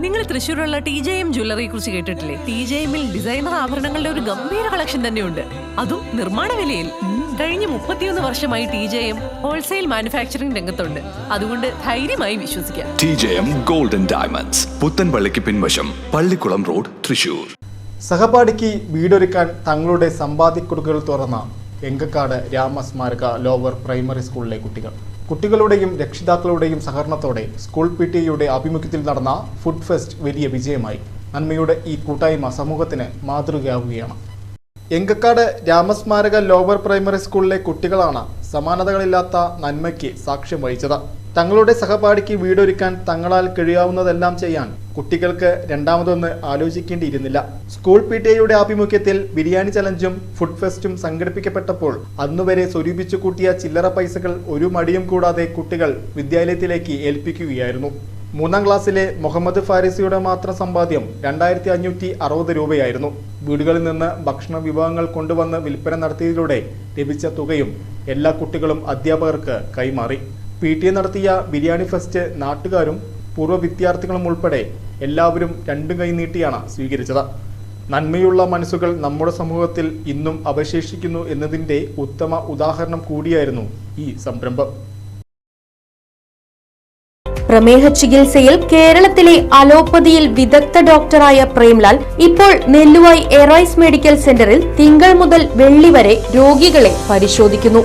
നിങ്ങൾ തൃശ്ശൂരുള്ള T J M ജ്വല്ലറിയെ കുറിച്ച് കേട്ടിട്ടില്ലേ? ടി ജെ എമ്മിൽ ഡിസൈനർ ആഭരണങ്ങളുടെ ഒരു ഗംഭീര കളക്ഷൻ തന്നെയുണ്ട്. അതും നിർമ്മാണ വിലയിൽ. കഴിഞ്ഞ മുപ്പത്തിയൊന്ന് വർഷമായി T J M wholesale manufacturing രംഗത്തുണ്ട്. അതുകൊണ്ട് ധൈര്യമായി വിശ്വസിക്കാം. T J M golden diamonds പുത്തൻപള്ളിക്ക് പിൻവശം പള്ളിക്കുളം റോഡ് തൃശൂർ സഹപാഠിക്ക് വീടൊരുക്കാൻ തങ്ങളുടെ സമ്പാദ്യക്കുടുക്കുകൾ തുറന്ന എങ്കക്കാട് രാമസ്മാരക ലോവർ പ്രൈമറി സ്കൂളിലെ കുട്ടികൾ. കുട്ടികളുടെയും രക്ഷിതാക്കളുടെയും സഹകരണത്തോടെ സ്കൂൾ പി ടി എയുടെ ആഭിമുഖ്യത്തിൽ നടന്ന ഫുഡ് ഫെസ്റ്റ് വലിയ വിജയമായി. നന്മയുടെ ഈ കൂട്ടായ്മ സമൂഹത്തിന് മാതൃകയാവുകയാണ്. എങ്കക്കാട് രാമസ്മാരക ലോവർ പ്രൈമറി സ്കൂളിലെ കുട്ടികളാണ് സമാനതകളില്ലാത്ത നന്മയ്ക്ക് സാക്ഷ്യം വഹിച്ചത്. തങ്ങളുടെ സഹപാഠിക്ക് വീടൊരുക്കാൻ തങ്ങളാൽ കഴിയാവുന്നതെല്ലാം ചെയ്യാൻ കുട്ടികൾക്ക് രണ്ടാമതൊന്ന് ആലോചിക്കേണ്ടിയിരുന്നില്ല. സ്കൂൾ പി ടി ആഭിമുഖ്യത്തിൽ ബിരിയാണി ചലഞ്ചും ഫുഡ് ഫെസ്റ്റും സംഘടിപ്പിക്കപ്പെട്ടപ്പോൾ അന്നുവരെ സ്വരൂപിച്ചു കൂട്ടിയ ചില്ലറ പൈസകൾ ഒരു മടിയും കൂടാതെ കുട്ടികൾ വിദ്യാലയത്തിലേക്ക് ഏൽപ്പിക്കുകയായിരുന്നു. മൂന്നാം ക്ലാസ്സിലെ മുഹമ്മദ് ഫാരിസിയുടെ മാത്രം സമ്പാദ്യം രണ്ടായിരത്തി അഞ്ഞൂറ്റി അറുപത് രൂപയായിരുന്നു. വീടുകളിൽ നിന്ന് ഭക്ഷണ വിഭവങ്ങൾ കൊണ്ടുവന്ന് വിൽപ്പന നടത്തിയതിലൂടെ ലഭിച്ച തുകയും എല്ലാ കുട്ടികളും അധ്യാപകർക്ക് കൈമാറി. പി ടി എ നടത്തിയ ബിരിയാണി ഫെസ്റ്റ് നാട്ടുകാരും പൂർവ വിദ്യാർത്ഥികളും ഉൾപ്പെടെ എല്ലാവരും രണ്ടു കൈ നീട്ടിയാണ് സ്വീകരിച്ചത്. നന്മയുള്ള മനസ്സുകൾ നമ്മുടെ സമൂഹത്തിൽ ഇന്നും അവശേഷിക്കുന്നു എന്നതിന്റെ ഉത്തമ ഉദാഹരണം കൂടിയായിരുന്നു ഈ സംരംഭം. പ്രമേഹ ചികിത്സയിൽ കേരളത്തിലെ അലോപ്പതിയിൽ വിദഗ്ധ ഡോക്ടറായ പ്രേംലാൽ ഇപ്പോൾ നെല്ലുവായി എറൈസ് മെഡിക്കൽ സെന്ററിൽ തിങ്കൾ മുതൽ വെള്ളി വരെ രോഗികളെ പരിശോധിക്കുന്നു.